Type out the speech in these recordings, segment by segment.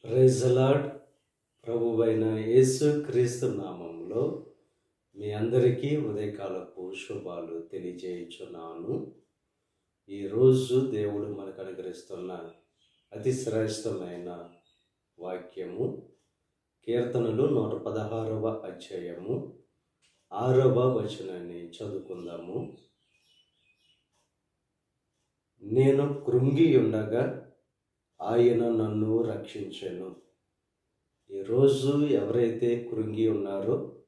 ప్రైజలాడ్ ప్రభువైన యేసు క్రీస్తు నామంలో మీ అందరికీ ఉదయకాలపు శుభాలు తెలియజేయుచున్నాను. ఈరోజు దేవుడు మనకు అనుగ్రహిస్తున్న అతి శ్రేష్టమైన వాక్యము కీర్తనలు నూట పదహారవ అధ్యాయము ఆరవ వచనాన్ని చదువుకుందాము. నేను కృంగి ఉండగా ఆయన నన్ను రక్షించెను. ఈరోజు ఎవరైతే కృంగి ఉన్నారో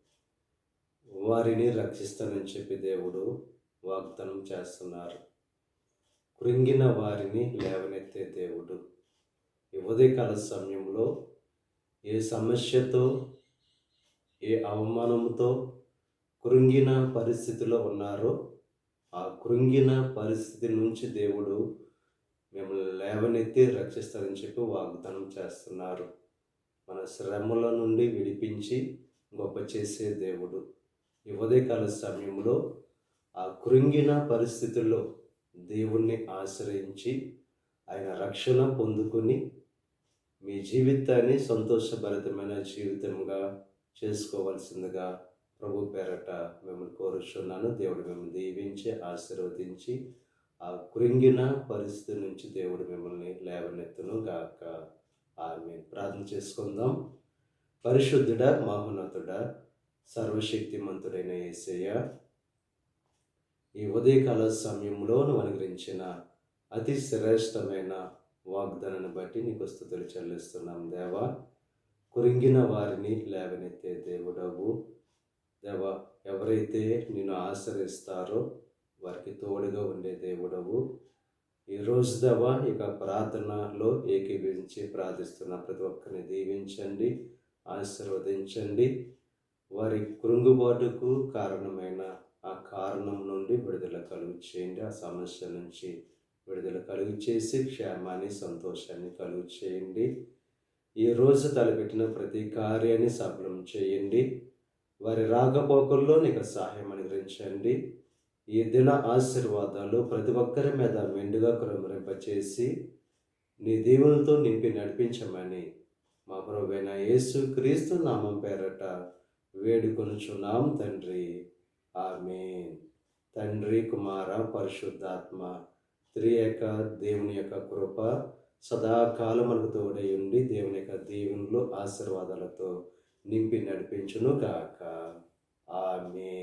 వారిని రక్షిస్తానని చెప్పి దేవుడు వాగ్దానం చేస్తున్నారు. కృంగిన వారిని లేవనెత్తే దేవుడు. ఈ ఉదయకాల సమయంలో ఏ సమస్యతో ఏ అవమానంతో కృంగిన పరిస్థితిలో ఉన్నారో ఆ కృంగిన పరిస్థితి నుంచి దేవుడు మిమ్మల్ని లేవనెత్తి రక్షిస్తారని చెప్పి వాగ్దానం చేస్తున్నారు. మన శ్రమల నుండి విడిపించి గొప్ప చేసే దేవుడు. ఈ ఉదయకాల సమయంలో ఆ కృంగిన పరిస్థితుల్లో దేవుణ్ణి ఆశ్రయించి ఆయన రక్షణ పొందుకొని మీ జీవితాన్ని సంతోషభరితమైన జీవితంగా చేసుకోవాల్సిందిగా ప్రభు పేరట మిమ్మల్ని కోరుచున్నాను. దేవుడు మిమ్మల్ని దీవించి ఆశీర్వదించి ఆ కృంగిన పరిస్థితి నుంచి దేవుడు మిమ్మల్ని లేవనెత్తును గాక. ఆమె ప్రార్థన చేసుకుందాం. పరిశుద్ధుడ మహోన్నతుడ సర్వశక్తిమంతుడైన యేసయ్య ఈ ఉదయకాల సమయంలో నువ్వు అనుగ్రహించిన అతి శ్రేష్టమైన వాగ్దానాన్ని బట్టి నీకు స్థుతులు చెల్లిస్తున్నాం దేవా. కురింగిన వారిని లేవనెత్తే దేవుడవు. దేవ ఎవరైతే నిన్ను ఆశ్రయిస్తారో వారికి తోడుగా ఉండే దేవుడవు. ఈ రోజు ఇక ప్రార్థనలో ఏకీభించి ప్రార్థిస్తున్న ప్రతి ఒక్కరిని దీవించండి ఆశీర్వదించండి. వారి కృంగుబాటుకు కారణమైన ఆ కారణం నుండి విడుదల కలుగు చేయండి ఆ సమస్య నుంచి విడుదల కలుగు చేసి క్షేమాన్ని సంతోషాన్ని కలుగు చేయండి ఈ రోజు తలపెట్టిన ప్రతి కార్యాన్ని సఫలం చేయండి. వారి రాకపోకల్లో నీకు సహాయం అనుగ్రహించండి. ఈ దిన ఆశీర్వాదాలు ప్రతి ఒక్కరి మీద మెండుగా కురమరింపచేసి నీ దేవునితో నింపి నడిపించమని మా ప్రభువైన యేసు క్రీస్తు నామం పేరట వేడుకొనుచున్నాం తండ్రి. ఆమె తండ్రి కుమార పరిశుద్ధాత్మ త్రియక దేవుని యొక్క కృప సదాకాలములకు తోడై ఉండి దేవుని యొక్క దీవులు ఆశీర్వాదాలతో నింపి నడిపించును గాక. ఆమె